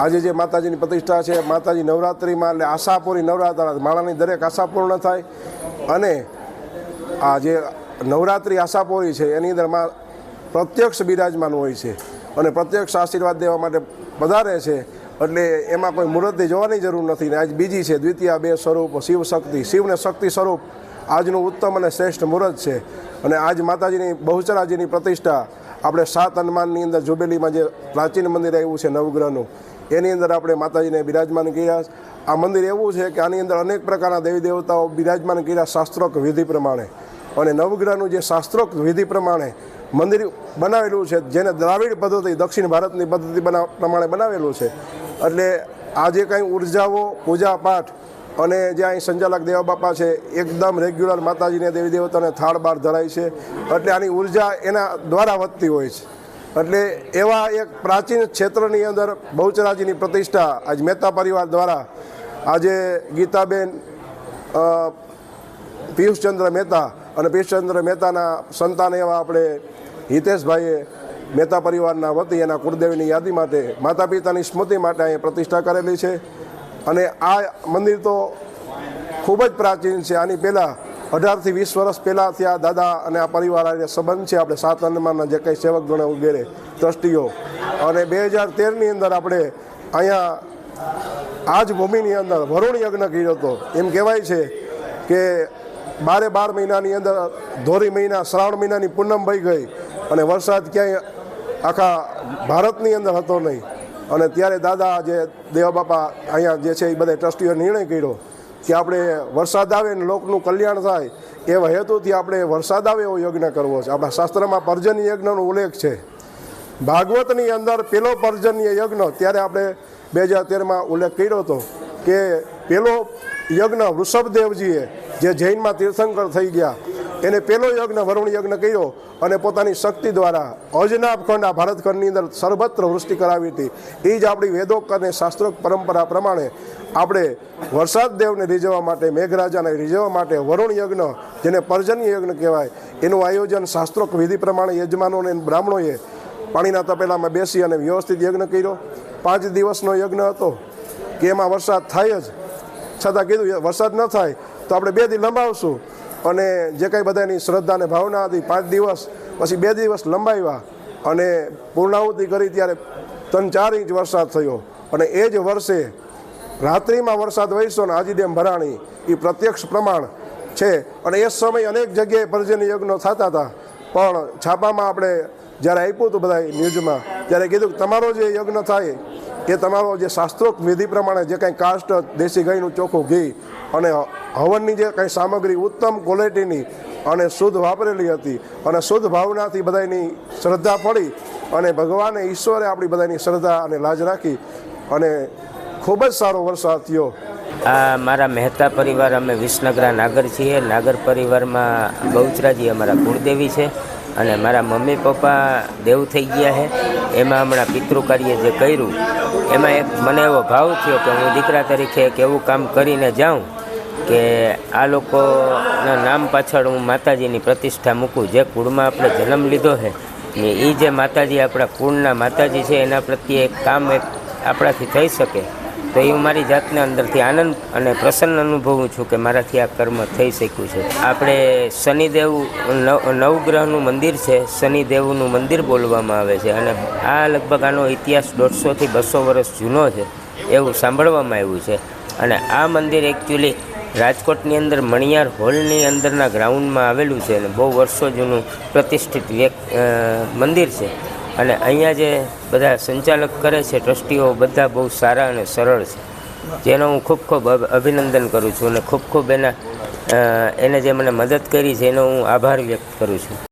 આજે જે માતાજીની પ્રતિષ્ઠા છે, માતાજી નવરાત્રિમાં એટલે આશાપુરી નવરાત્રા, માળાની દરેક આશા પૂર્ણ થાય. અને આ જે નવરાત્રિ આશાપુરી છે, એની અંદરમાં પ્રત્યક્ષ બિરાજમાન હોય છે અને પ્રત્યક્ષ આશીર્વાદ દેવા માટે પધારે છે. એટલે એમાં કોઈ મૂર્તિ જોવાની જરૂર નથી ને આજ બીજી છે, દ્વિતીય બે સ્વરૂપ, શિવ શક્તિ. શિવને શક્તિ સ્વરૂપ આજનું ઉત્તમ અને શ્રેષ્ઠ મુહૂર્ત છે. અને આજ માતાજીની બહુચરાજીની પ્રતિષ્ઠા, આપણે સાત હનુમાનની અંદર જુબેલીમાં જે પ્રાચીન મંદિર આવ્યું છે, નવગ્રહનું એની અંદર આપણે માતાજીને બિરાજમાન કર્યા. આ મંદિર એવું છે કે આની અંદર અનેક પ્રકારના દેવી દેવતાઓ બિરાજમાન કર્યા શાસ્ત્રોક્ત વિધિ પ્રમાણે. અને નવગ્રહનું જે શાસ્ત્રોક્ત વિધિ પ્રમાણે મંદિર બનાવેલું છે, જેને દ્રાવિડ પદ્ધતિ, દક્ષિણ ભારતની પદ્ધતિ બના, પ્રમાણે બનાવેલું છે. એટલે આ જે કાંઈ ઉર્જાઓ, પૂજા પાઠ અને જે અહીં સંચાલક દેવા બાપા છે, એકદમ રેગ્યુલર માતાજીને દેવી દેવતાને થાળ બાર ધરાય છે. એટલે આની ઊર્જા એના દ્વારા વધતી હોય છે. એટલે એવા એક પ્રાચીન ક્ષેત્રની અંદર બહુચરાજીની પ્રતિષ્ઠા આજ મહેતા પરિવાર દ્વારા આજે ગીતાબેન પિયુષચંદ્ર મહેતા અને પિયુષચંદ્ર મહેતાના સંતાન એવા આપણે હિતેશભાઈએ મહેતા પરિવારના વતી એના કુળદેવીની યાદી માટે માતા પિતાની સ્મૃતિ માટે અહીં પ્રતિષ્ઠા કરેલી છે. અને આ મંદિર તો ખૂબ જ પ્રાચીન છે. આની પહેલાં અઢારથી વીસ વર્ષ પહેલાંથી આ દાદા અને આ પરિવાર સંબંધ છે. આપણે સાત હનુમાનના જે કંઈ સેવક ગણો વગેરે ટ્રસ્ટીઓ. અને બે હજાર તેરની અંદર આપણે અહીંયા આ જ ભૂમિની અંદર વરુણ યજ્ઞ કર્યો હતો. એમ કહેવાય છે કે બારે બાર મહિનાની અંદર ધોરી મહિના, શ્રાવણ મહિનાની પૂનમ વહી ગઈ અને વરસાદ ક્યાંય આખા ભારતની અંદર હતો નહીં. અને ત્યારે દાદા જે દેવબાપા અહીંયા જે છે એ બધા ટ્રસ્ટીઓએ નિર્ણય કર્યો કે આપણે વરસાદ આવે ને લોકનું કલ્યાણ થાય, એવા હેતુથી આપણે વરસાદ આવે એવો યજ્ઞ કરવો છે. આપણા શાસ્ત્રમાં પર્જન્ય યજ્ઞનો ઉલ્લેખ છે. ભાગવતની અંદર પેલો પર્જન્ય યજ્ઞ ત્યારે આપણે બે હજાર તેરમાં ઉલ્લેખ કર્યો હતો કે પેલો યજ્ઞ વૃષભદેવજીએ, જે જૈનમાં તીર્થંકર થઈ ગયા એને પેલો યજ્ઞ વરુણ યજ્ઞ કર્યો અને પોતાની શક્તિ દ્વારા અજનાબ ખંડ, આ ભારતખંડની અંદર સર્વત્ર વૃષ્ટિ કરાવી હતી. એ જ આપણી વેદોક અને શાસ્ત્રોક પરંપરા પ્રમાણે આપણે વરસાદ દેવને રીઝવવા માટે, મેઘરાજાને રીઝવવા માટે વરુણ યજ્ઞ, જેને પર્જન્ય યજ્ઞ કહેવાય, એનું આયોજન શાસ્ત્રોક વિધિ પ્રમાણે યજમાનોને બ્રાહ્મણોએ પાણીના તપેલામાં બેસી અને વ્યવસ્થિત યજ્ઞ કર્યો. પાંચ દિવસનો યજ્ઞ હતો, કે એમાં વરસાદ થાય જ. છતાં કીધું, વરસાદ ન થાય, તો આપણે બે દી લંબાવશું. અને જે કંઈ બધાની શ્રદ્ધા અને ભાવના હતી, પાંચ દિવસ પછી બે દિવસ લંબાવ્યા અને પૂર્ણાહુતિ કરી ત્યારે ત્રણ ચાર ઇંચ વરસાદ થયો. અને એ જ વર્ષે રાત્રિમાં વરસાદ વહીશો ને હાજી ડેમ ભરાણી. એ પ્રત્યક્ષ પ્રમાણ છે. અને એ સમય અનેક જગ્યાએ પર્જન્ય યજ્ઞો થતા હતા. પણ છાપામાં આપણે જ્યારે આપ્યું હતું બધા ન્યૂઝમાં ત્યારે કીધું કે તમારો જે યજ્ઞ થાય એ તમારો જે શાસ્ત્રોક્ત વિધિ પ્રમાણે જે કંઈ કાસ્ટ દેશી ગાયનું ચોખ્ખું ઘી અને હવનની જે કંઈ સામગ્રી ઉત્તમ ક્વોલિટીની અને શુદ્ધ વાપરેલી હતી અને શુદ્ધ ભાવનાથી બધાની શ્રદ્ધા પડી અને ભગવાને ઈશ્વરે આપણી બધાની શ્રદ્ધા અને લાજ રાખી અને ખૂબ જ સારો વરસાદ થયો. આ મારા મહેતા પરિવાર, અમે વિસનગરા નાગર છીએ. નાગર પરિવારમાં બહુચરાજી અમારા કુળદેવી છે. અને મારા મમ્મી પપ્પા દેવ થઈ ગયા છે. એમાં હમણાં પિતૃ કાર્ય જે કર્યું, એમાં એક મને એવો ભાવ થયો કે હું દીકરા તરીકે એક એવું કામ કરીને જાઉં કે આ લોકોના નામ પાછળ હું માતાજીની પ્રતિષ્ઠા મૂકું. જે કુળમાં આપણે જન્મ લીધો છે ને એ જે માતાજી આપણા કુળના માતાજી છે, એના પ્રત્યે એક કામ એક આપણાથી થઈ શકે. તો એ હું મારી જાતને અંદરથી આનંદ અને પ્રસન્ન અનુભવું છું કે મારાથી આ કર્મ થઈ શક્યું છે. આપણે શનિદેવ નવ, નવગ્રહનું મંદિર છે, શનિદેવનું મંદિર બોલવામાં આવે છે અને આ લગભગ આનો ઇતિહાસ દોઢસોથી બસો વર્ષ જૂનો છે એવું સાંભળવામાં આવ્યું છે. અને આ મંદિર એકચ્યુઅલી રાજકોટની અંદર મણિયાર હોલની અંદરના ગ્રાઉન્ડમાં આવેલું છે અને બહુ વર્ષો જૂનું પ્રતિષ્ઠિત મંદિર છે. અને અહીંયા જે બધા સંચાલક કરે છે, ટ્રસ્ટીઓ બધા બહુ સારા અને સરળ છે. જેનો હું ખૂબ ખૂબ અભિનંદન કરું છું અને ખૂબ ખૂબ એના એને જે મને મદદ કરી છે, એનો હું આભાર વ્યક્ત કરું છું.